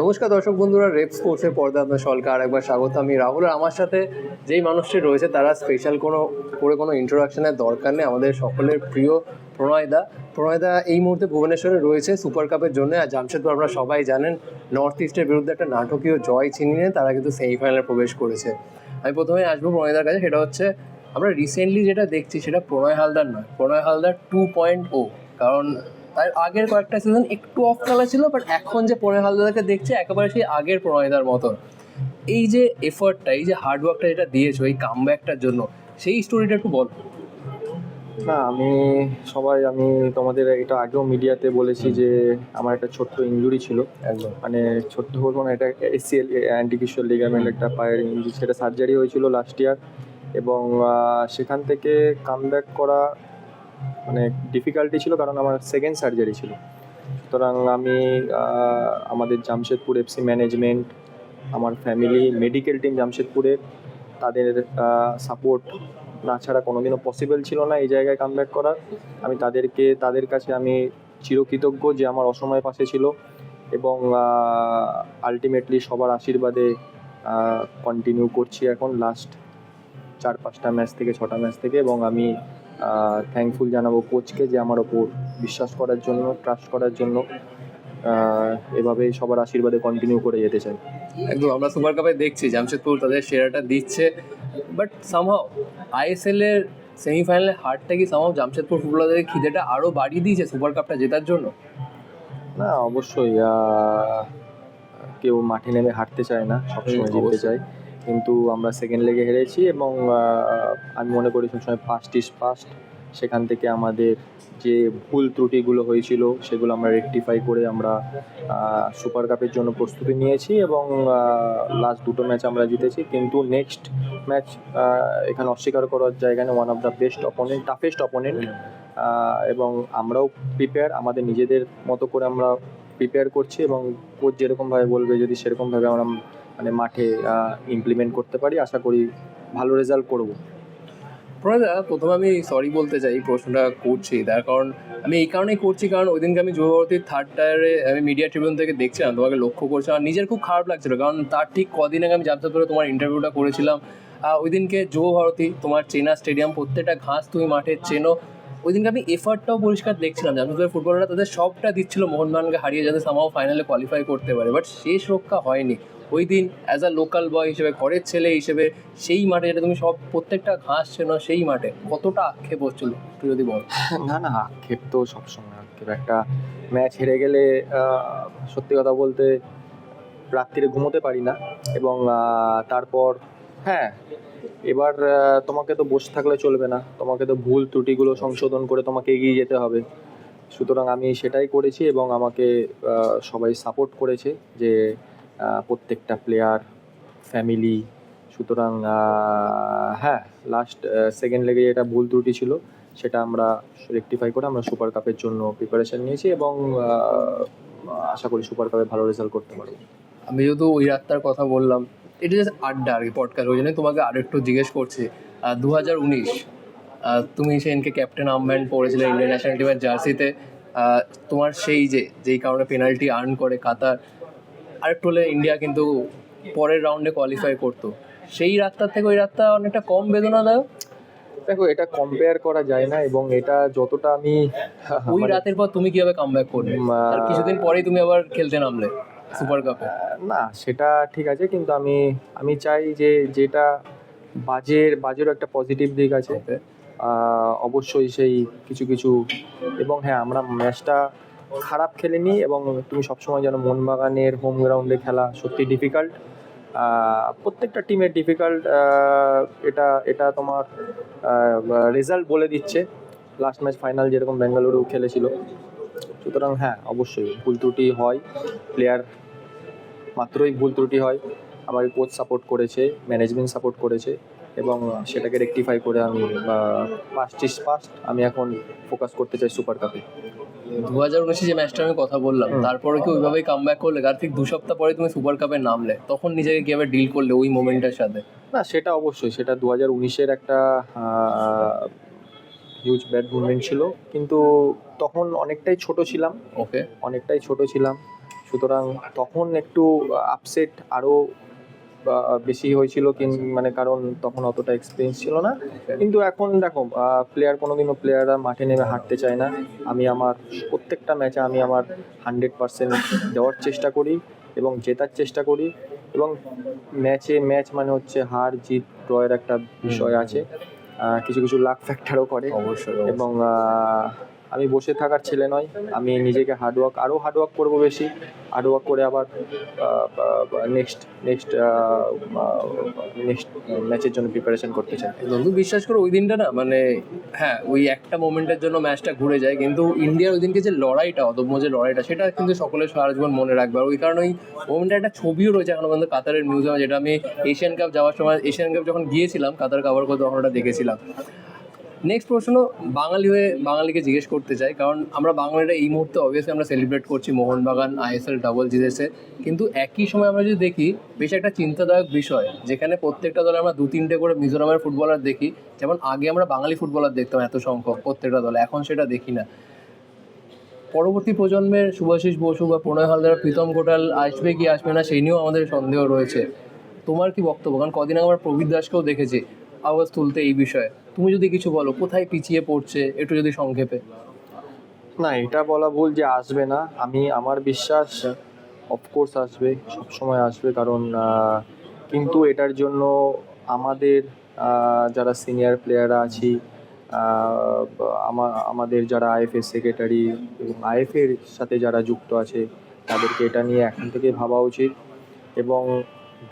নমস্কার দর্শক বন্ধুরা রেপ স্পোর্টসের পর্দা আপনার সলকে আরেকবার স্বাগত। আমি রাহুল আর আমার সাথে যেই মানুষটি রয়েছে, তারা স্পেশাল কোনো, করে কোনো ইন্ট্রোডাকশনের দরকার নেই। আমাদের সকলের প্রিয় প্রণয়দা। প্রণয়দা এই মুহূর্তে ভুবনেশ্বরে রয়েছে সুপার কাপের জন্য। আর জামশেদপুর আপনারা সবাই জানেন নর্থ ইস্টের বিরুদ্ধে একটা নাটকীয় জয় ছিনিয়ে তারা কিন্তু সেমিফাইনালে প্রবেশ করেছে। আমি প্রথমে আসব প্রণয়দার কাছে, সেটা হচ্ছে, আমরা রিসেন্টলি যেটা দেখছি সেটা প্রণয় হালদার নয়। প্রণয় হালদার টু পয়েন্ট ও কারণ তার আগের কয়েকটা সিজন একটু অফ কালার ছিল বাট এখন যে প্রণয় হালদারকে দেখছে একেবারে সেই আগের প্রণয়দার মতন। এই যে এফর্টটা এই যে হার্ডওয়ার্কটা যেটা দিয়েছ এই কামব্যাকটার জন্য সেই স্টোরিটা একটু বল। না আমি সবাই আমি তোমাদের এটা আগেও মিডিয়াতে বলেছি যে আমার একটা ছোট্ট ইঞ্জুরি ছিল। একদম। মানে ছোট্ট বলব না এটা এসিএল অ্যান্টিকিশোর লিগামেন্ট একটা পায়ের ইঞ্জুরি সেটা সার্জারি হয়েছিল লাস্ট ইয়ার এবং সেখান থেকে কামব্যাক করা মানে ডিফিকাল্টি ছিল কারণ আমার সেকেন্ড সার্জারি ছিল। সুতরাং আমি আমাদের জামশেদপুর এফসি ম্যানেজমেন্ট আমার ফ্যামিলি মেডিকেল টিম জামশেদপুরের, তাদের সাপোর্ট না ছাড়া কোনোদিনও পসিবল ছিল না এই জায়গায় কামব্যাক করার। আমি তাদেরকে, তাদের কাছে আমি চিরকৃতজ্ঞ যে আমার অসময় পাশে ছিল এবং আলটিমেটলি সবার আশীর্বাদে কন্টিনিউ করছি এখন লাস্ট চার পাঁচটা ম্যাচ থেকে, ছটা ম্যাচ থেকে এবং আমি থ্যাঙ্কফুল জানাব কোচকে যে আমার ওপর বিশ্বাস করার জন্য ট্রাস্ট করার জন্য আহ, এভাবেই সবার আশীর্বাদে কন্টিনিউ করে যেতে চাই। একদম আমরা সুপার কাপে দেখছি জামশেদপুর তাদের সেরাটা দিচ্ছে বাট সামহাও আইএসএল এর সেমিফাইনালে হারটা কি সামহাও জামশেদপুর ফুটবলারদের খিদেটা আরও বাড়িয়ে দিয়েছে সুপার কাপটা জেতার জন্য? না অবশ্যই কেউ মাঠে নেমে হাঁটতে চায় না সবসময় জিততে চায়। কিন্তু আমরা সেকেন্ড লেগে হেরেছি এবং আমি মনে করি সবসময় ফার্স্ট ইস ফার্স্ট সেখান থেকে আমাদের যে ভুল ত্রুটিগুলো হয়েছিল সেগুলো আমরা রেকটিফাই করে আমরা সুপার কাপের জন্য প্রস্তুতি নিয়েছি এবং লাস্ট দুটো ম্যাচ আমরা জিতেছি। কিন্তু নেক্সট ম্যাচ এখানে অস্বীকার করার জায়গা নেই। One of the best opponent toughest opponent এবং আমরাও প্রিপেয়ার আমাদের নিজেদের মতো করে আমরা প্রিপেয়ার করছি এবং কোচ যেরকমভাবে বলবে যদি সেরকমভাবে আমরা মানে মাঠে ইমপ্লিমেন্ট করতে পারি। আশা করি ভালো রেজাল্ট করব। প্রণয়দা প্রথমে আমি সরি বলতে চাই প্রশ্নটা করছি। তার কারণ, আমি এই কারণেই করছি, কারণ ওই দিনকে আমি যুবভারতীর থার্ড টায়ারে আমি মিডিয়া ট্রিবিউন থেকে দেখছিলাম, তোমাকে লক্ষ্য করছিলাম। আর নিজের খুব খারাপ লাগছিল, কারণ তার ঠিক কদিন আগে আমি জামশেদপুরে তোমার ইন্টারভিউটা করেছিলাম। ওই দিনকে যুবভারতী, তোমার চেনা স্টেডিয়াম প্রত্যেকটা ঘাস তুমি মাঠে চেনো। ওই দিনকে আমি এফার্টটাও পরিষ্কার দেখছিলাম জামশেদপুরের ফুটবলাররা তাদের সবটা দিচ্ছিল। মোহনবাগানকে হারিয়ে যাতে সামাও ফাইনালে কোয়ালিফাই করতে পারে বাট শেষ রক্ষা হয়নি। ওই দিন অ্যাজ আ লোকাল বয় হিসেবে, ঘরের ছেলে হিসেবে, সেই মাঠে যেটা তুমি সব প্রত্যেকটা ঘাস চেনো সেই মাঠে কতটা আক্ষেপ হচ্ছিল তুই যদি বল? না না, আক্ষেপ তো সবসময় আক্ষেপ। একটা ম্যাচ হেরে গেলে সত্যি কথা বলতে রাত্রিরে ঘুমোতে পারি না এবং তারপর হ্যাঁ এবার তোমাকে তো বসে থাকলে চলবে না। তোমাকে তো ভুল ত্রুটিগুলো সংশোধন করে তোমাকে এগিয়ে যেতে হবে। সুতরাং আমি সেটাই করেছি এবং আমাকে সবাই সাপোর্ট করেছে যে প্রত্যেকটা প্লেয়ার ফ্যামিলি সুতরাং হ্যাঁ লাস্ট সেকেন্ড লেগে যেটা ভুল ত্রুটি ছিল, সেটা আমরা রেকটিফাই করে আমরা সুপার কাপের জন্য প্রিপারেশন নিয়েছি এবং আশা করি সুপার কাপে ভালো রেজাল্ট করতে পারব। আমি যেহেতু ওই রাতটার কথা বললাম, এটা জাস্ট আড্ডা আর কি পডকাস্ট ওই জন্যই তোমাকে আরেকটু জিজ্ঞেস করছি। দু হাজার উনিশ তুমি সেদিনকে ক্যাপ্টেন আর্মব্যান্ড পড়েছিলে ইন্ডিয়ান ন্যাশনাল টিমের জার্সিতে তোমার সেই যে, যেই কারণে পেনাল্টি আর্ন করে কাতার আরেকটু হলে ইন্ডিয়া কিন্তু পরের রাউন্ডে কোয়ালিফাই করতো। সেই রাতটার থেকে ওই রাতটা অনেকটা কম বেদনাদায়ক। দেখো এটা কম্পেয়ার করা যায় না এবং এটা যতটা আমি ওই মানে- রাতের পর তুমি কীভাবে কামব্যাক আহ, আর কিছুদিন পরেই তুমি আবার খেলতে নামলে সুপার কাপে না সেটা ঠিক আছে কিন্তু আমি আমি চাই যে যেটা বাজের বাজেরও একটা পজিটিভ দিক আছে। অবশ্যই সেই কিছু কিছু এবং হ্যাঁ আমরা ম্যাচটা খারাপ খেলেনি এবং তুমি সবসময় যেন মোহনবাগানের হোম গ্রাউন্ডে খেলা সত্যি ডিফিকাল্ট প্রত্যেকটা টিমের ডিফিকাল্ট এটা এটা তোমার রেজাল্ট বলে দিচ্ছে। লাস্ট ম্যাচ ফাইনাল যেরকম বেঙ্গালুরু খেলেছিল। সুতরাং হ্যাঁ অবশ্যই ভুল ত্রুটি হয়। প্লেয়ার মাত্রই ভুল ত্রুটি হয়। আমাকে কোচ সাপোর্ট করেছে ম্যানেজমেন্ট সাপোর্ট করেছে এবং সেটাকে রেকটিফাই করে আমি পাস্ট ইস পাস্ট আমি এখন ফোকাস করতে চাই সুপার কাপে দু হাজার উনিশে যে ম্যাচটা আমি কথা বললাম তারপরে কি ওইভাবেই কাম ব্যাক করলে তার ঠিক দু সপ্তাহ পরে তুমি সুপার কাপে নামলে তখন নিজেকে কীভাবে ডিল করলে ওই মোমেন্টের সাথে? না সেটা অবশ্যই সেটা দু হাজার উনিশের একটা হিউজ ব্যাড মুভমেন্ট ছিল কিন্তু তখন অনেকটাই ছোট ছিলাম। ওকে অনেকটাই ছোট ছিলাম। সুতরাং তখন একটু আপসেট আরও বেশি হয়েছিল কিন মানে কারণ তখন অতটা এক্সপিরিয়েন্স ছিল না। কিন্তু এখন দেখো প্লেয়ার কোনোদিনও প্লেয়াররা মাঠে নেমে হাঁটতে চায় না। আমি আমার প্রত্যেকটা ম্যাচে আমি আমার হান্ড্রেড পার্সেন্ট দেওয়ার চেষ্টা করি এবং জেতার চেষ্টা করি এবং ম্যাচে ম্যাচ মানে হচ্ছে হার জিত ড্রয়ের একটা বিষয় আছে। কিছু কিছু লাক ফ্যাক্টরও করে। অবশ্যই এবং আমি বসে থাকার ছেলে নয় আমি নিজেকে হার্ডওয়ার্ক আরও হার্ডওয়ার্ক করব বেশি। হার্ডওয়ার্ক করে আবার নেক্সট নেক্সট নেক্সট ম্যাচের জন্য প্রিপারেশন করতে চাই বন্ধু বিশ্বাস করো, ওই দিনটা না মানে হ্যাঁ ওই একটা মোমেন্টের জন্য ম্যাচটা ঘুরে যায়, কিন্তু ইন্ডিয়ার ওই দিনকে যে লড়াইটা, অদম্য যে লড়াইটা, সেটা কিন্তু সকলে সারা জীবন মনে রাখবে। আর ওই কারণে ওই মোমেন্টে একটা ছবিও রয়েছে এখনও পর্যন্ত কাতারের মিউজিয়ামে যেটা আমি এশিয়ান কাপ যাওয়ার সময় এশিয়ান কাপ যখন গিয়েছিলাম, কাতার কাভার করতে তখন ওটা দেখেছিলাম। নেক্সট প্রশ্ন, বাঙালি হয়ে বাঙালিকে জিজ্ঞেস করতে চাই, কারণ আমরা বাঙালিরা এই মুহূর্তে অবভিয়াসলি আমরা সেলিব্রেট করছি মোহনবাগান, আইএসএল ডাবল জিতেছে। কিন্তু একই সময় আমরা যদি দেখি, বেশ একটা চিন্তাদায়ক বিষয়, যেখানে প্রত্যেকটা দলে আমরা দু তিনটে করে মিজোরামের ফুটবলার দেখি, যেমন আগে আমরা বাঙালি ফুটবলার দেখতাম এত সংখ্যক প্রত্যেকটা দলে, এখন সেটা দেখি না। পরবর্তী প্রজন্মের সুভাষিস বসু বা প্রণয় হালদার, প্রীতম ঘোটাল আসবে কি আসবে না, সেই নিয়েও আমাদের সন্দেহ রয়েছে। তোমার কি বক্তব্য? কারণ কদিন আমরা প্রবীর দাসকেও দেখেছি আওয়াজ তুলতে এই বিষয়ে? তুমি যদি কিছু বলো, কোথায় পিছিয়ে পড়ছে, একটু যদি সংক্ষেপে। না, এটা বলা ভুল যে আসবে না। আমি, আমার বিশ্বাস অফকোর্স আসবে, সবসময় আসবে, কারণ কিন্তু এটার জন্য আমাদের যারা সিনিয়র প্লেয়াররা আছি আমাদের যারা আইএফএ সেক্রেটারি এবং আইএফের সাথে যারা যুক্ত আছে, তাদেরকে এটা নিয়ে এখন থেকে ভাবা উচিত। এবং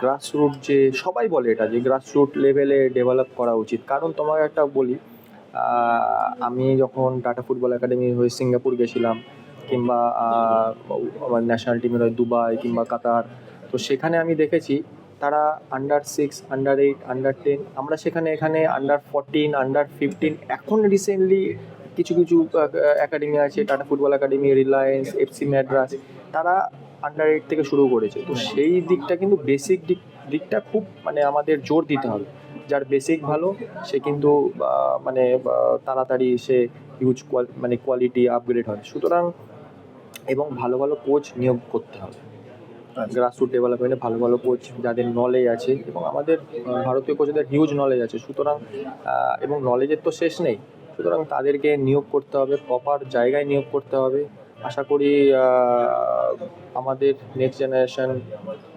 গ্রাসরুট যে সবাই বলে এটা, যে গ্রাসরুট লেভেলে ডেভেলপ করা উচিত। কারণ তোমাকে একটা বলি আমি যখন টাটা ফুটবল একাডেমি হয়ে সিঙ্গাপুর গেছিলাম, কিংবা আমার ন্যাশনাল টিমের হয়ে দুবাই কিংবা কাতার তো সেখানে আমি দেখেছি তারা under six under eight under ten আমরা সেখানে, এখানে আন্ডার ফোরটিন আন্ডার ফিফটিন এখন রিসেন্টলি কিছু কিছু একাডেমি আছে Tata football academy Reliance FC Madras তারা আন্ডার এইট থেকে শুরু করেছে। তো সেই দিকটা কিন্তু বেসিক দিক দিকটা খুব মানে আমাদের জোর দিতে হবে। যার বেসিক ভালো সে কিন্তু মানে তাড়াতাড়ি সে হিউজ মানে কোয়ালিটি আপগ্রেড হয়। সুতরাং এবং ভালো ভালো কোচ নিয়োগ করতে হবে। গ্রাসরুট ডেভেলপমেন্টে ভালো ভালো কোচ যাদের নলেজ আছে এবং আমাদের ভারতীয় কোচদের হিউজ নলেজ আছে। সুতরাং এবং নলেজের তো শেষ নেই। সুতরাং তাদেরকে নিয়োগ করতে হবে প্রপার জায়গায় নিয়োগ করতে হবে। আশা করি আমাদের নেক্সট জেনারেশন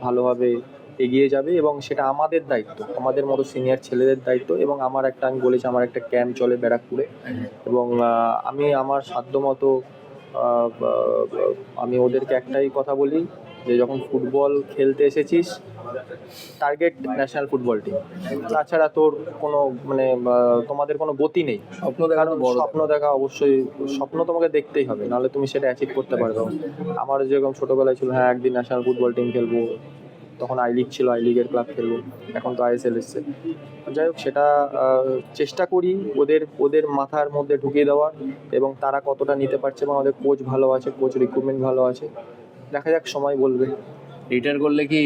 ভালোভাবে এগিয়ে যাবে এবং সেটা আমাদের দায়িত্ব, আমাদের মতো সিনিয়র ছেলেদের দায়িত্ব এবং আমার একটা আমি বলেছি আমার একটা ক্যাম্প চলে ব্যারাকপুরে। এবং আমি আমার বা- বা- আমি ওদেরকে একটাই কথা বলি যে যখন ফুটবল খেলতে এসেছিস টার্গেট ন্যাশনাল ফুটবল টিম তাছাড়া তোর কোনো মানে তোমাদের কোনো গতি নেই। স্বপ্ন দেখা স্বপ্ন দেখা অবশ্যই স্বপ্ন তোমাকে দেখতেই হবে নাহলে তুমি সেটা অ্যাচিভ করতে পারবে। আমার যেরকম ছোটবেলায় ছিল হ্যাঁ একদিন ন্যাশনাল ফুটবল টিম খেলব তখন আই লিগ ছিল আই লিগের ক্লাব খেলব এখন তো আইএসএল এসছে। যাই হোক সেটা চেষ্টা করি ওদের ওদের মাথার মধ্যে ঢুকিয়ে দেওয়ার এবং তারা কতটা নিতে পারছে এবং আমাদের কোচ ভালো আছে কোচ রিক্রুটমেন্ট ভালো আছে দেখা যাক সময় বলবে। রিটায়ার করলে কি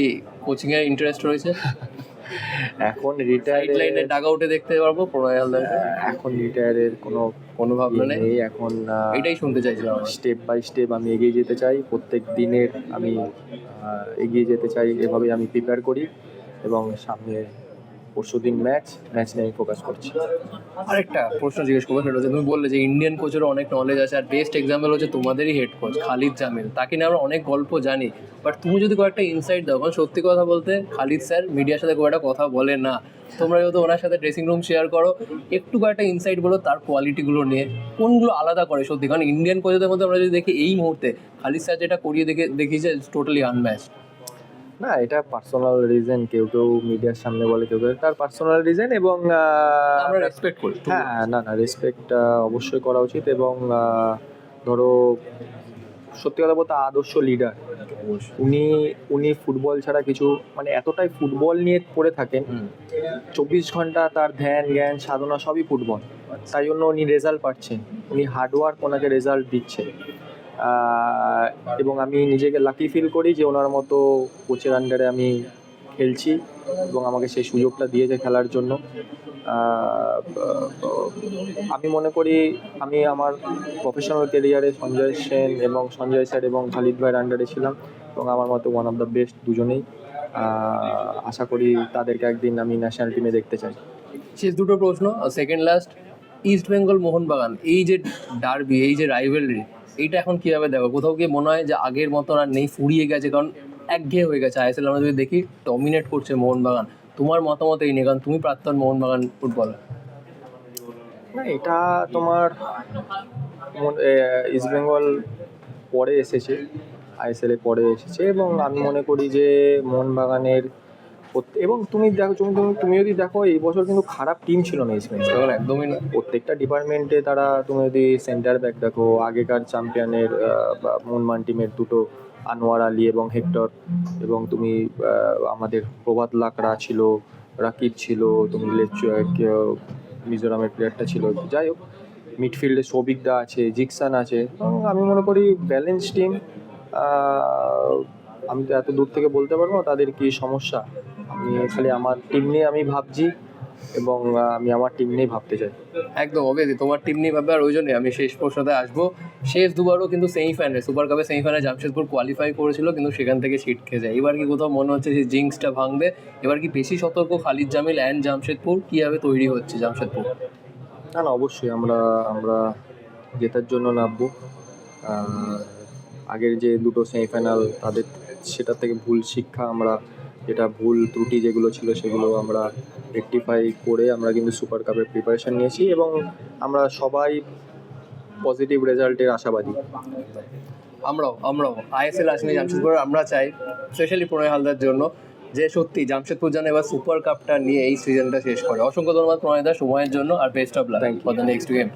কোচিং এর ইন্টারেস্ট রয়েছে? এখন রিটায়ার লাইনে ডাগ আউটে দেখতে পারব প্রণয় হালদারকে এখন রিটায়ারের কোনো কোনো ভাবনা নেই। নেই এখন এটাই শুনতে চাইছিলাম। স্টেপ বাই স্টেপ আমি এগিয়ে যেতে চাই। প্রত্যেক দিনের আমি এগিয়ে যেতে চাই এভাবেই আমি প্রিপেয়ার করি এবং সামনে পরশু দিন ম্যাচ ম্যাচ নিয়ে ফোকাস করছি। আরেকটা প্রশ্ন জিজ্ঞেস করব, সেটা হচ্ছে তুমি বললে যে ইন্ডিয়ান কোচেরও অনেক নলেজ আছে, আর বেস্ট এক্সাম্পল হচ্ছে তোমাদেরই হেড কোচ খালিদ জামিল। তাকে নিয়ে আমরা অনেক গল্প জানি বাট তুমি যদি কয়েকটা ইনসাইট দাও, কারণ সত্যি কথা বলতে খালিদ স্যার মিডিয়ার সাথে খুব একটা কথা বলে না। তোমরা যেহেতু ওনার সাথে ড্রেসিং রুম শেয়ার করো, একটু কয়েকটা ইনসাইট বলো তার কোয়ালিটিগুলো নিয়ে, কোনগুলো আলাদা করে সত্যি। কারণ ইন্ডিয়ান কোচেদের মধ্যে আমরা যদি দেখি এই মুহূর্তে, খালিদ স্যার যেটা করিয়ে দেখে দেখি যে টোটালি আনম্যাচ না এটা পার্সোনাল রিজন কেউ কেউ মিডিয়ার সামনে বলে কেউ কেউ তার পার্সোনাল রিজন এবং আমরা রেসপেক্ট করি হ্যাঁ না না রেসপেক্ট অবশ্যই করা উচিত এবং ধরো সত্যি কথা বলতে আদর্শ লিডার উনি উনি ফুটবল ছাড়া কিছু মানে এতটাই ফুটবল নিয়ে পড়ে থাকেন চব্বিশ ঘণ্টা তার ধ্যান জ্ঞান সাধনা সবই ফুটবল তাই জন্য উনি রেজাল্ট পাচ্ছেন। উনি হার্ডওয়ার্ক ওনাকে রেজাল্ট দিচ্ছে। এবং আমি নিজেকে লাকি ফিল করি যে ওনার মতো কোচের আন্ডারে আমি খেলছি এবং আমাকে সেই সুযোগটা দিয়েছে খেলার জন্য। আমি মনে করি আমি আমার প্রফেশনাল কেরিয়ারে সঞ্জয় সেন এবং সঞ্জয় স্যার এবং খালিদ ভাইয়ের আন্ডারে ছিলাম এবং আমার মতো ওয়ান অফ দ্য বেস্ট দুজনেই। আশা করি তাদেরকে একদিন আমি ন্যাশনাল টিমে দেখতে চাই। শেষ দুটো প্রশ্ন second last east Bengal Mohun Bagan এই যে ডার্বি এই যে রাইভেলরি এইটা এখন কীভাবে দেখো? কোথাও কি মনে হয় যে আগের মতন আর নেই, ফুরিয়ে গেছে, কারণ একঘেয়ে হয়ে গেছে আইএসএল। আমরা যদি দেখি ডমিনেট করছে মোহনবাগান। তোমার মতামত এই নিয়ে, কারণ তুমি প্রাক্তন মোহনবাগান ফুটবলার না, এটা তোমার ইস্ট বেঙ্গল পরে এসেছে, আইএসএল এ পরে এসেছে, এবং আমি মনে করি যে মোহনবাগানের এবং তুমি দেখো তুমি তুমি- তুমি যদি দেখো এই বছর কিন্তু খারাপ টিম ছিল না ইস্ট বেঙ্গল একদমই না। প্রত্যেকটা ডিপার্টমেন্টে তারা তুমি যদি সেন্টার ব্যাক দেখো আগেকার চ্যাম্পিয়নের মোহনমান টিমের দুটো আনোয়ার আলী এবং হেক্টর এবং তুমি আমাদের প্রভাত লাকড়া ছিল রাকিব ছিল তুমি মিজোরামের প্লেয়ারটা ছিল। যাই হোক মিডফিল্ডে সৌভিক দা আছে জিকসান আছে। এবং আমি মনে করি ব্যালেন্স টিম আমি তো এত দূর থেকে বলতে পারব তাদের কি সমস্যা। আমি খালি আমার টিম নিয়ে আমি ভাবছি এবং আমি আমার টিম নিয়েই ভাবতে চাই। একদম অবভিয়াসলি তোমার টিম নিয়ে ভাবে আর ওই জন্যই আমি শেষ প্রশ্নতে আসব। শেষ দুবারও কিন্তু সেমিফাইনালে সুপার কাপে সেমিফাইনালে জামশেদপুর কোয়ালিফাই করেছিল কিন্তু সেখান থেকে সিট খেয়ে যায়। এবার কি কোথাও মনে হচ্ছে যে জিংসটা ভাঙবে? এবার কি বেশি সতর্ক খালিদ জামিল অ্যান্ড জামশেদপুর? কীভাবে তৈরি হচ্ছে জামশেদপুর? না না অবশ্যই আমরা আমরা জেতার জন্য নামবো। আগের যে দুটো সেমিফাইনাল তাদের সেটা থেকে ভুল শিক্ষা আমরা যেটা ভুল ত্রুটি যেগুলো ছিল সেগুলো আমরা রেকটিফাই করে আমরা কিন্তু সুপার কাপের প্রিপারেশন নিয়েছি এবং আমরা সবাই পজিটিভ রেজাল্টের আশাবাদী। আমরাও আমরাও। আইএসএল আসলে জামশেদপুর আমরা চাই স্পেশালি প্রণয় হালদার জন্য যে সত্যি জামশেদপুর যেন এবার সুপার কাপটা নিয়ে এই সিজনটা শেষ করে। অসংখ্য ধন্যবাদ প্রণয় দা সময়ের জন্য আর best of luck for the next game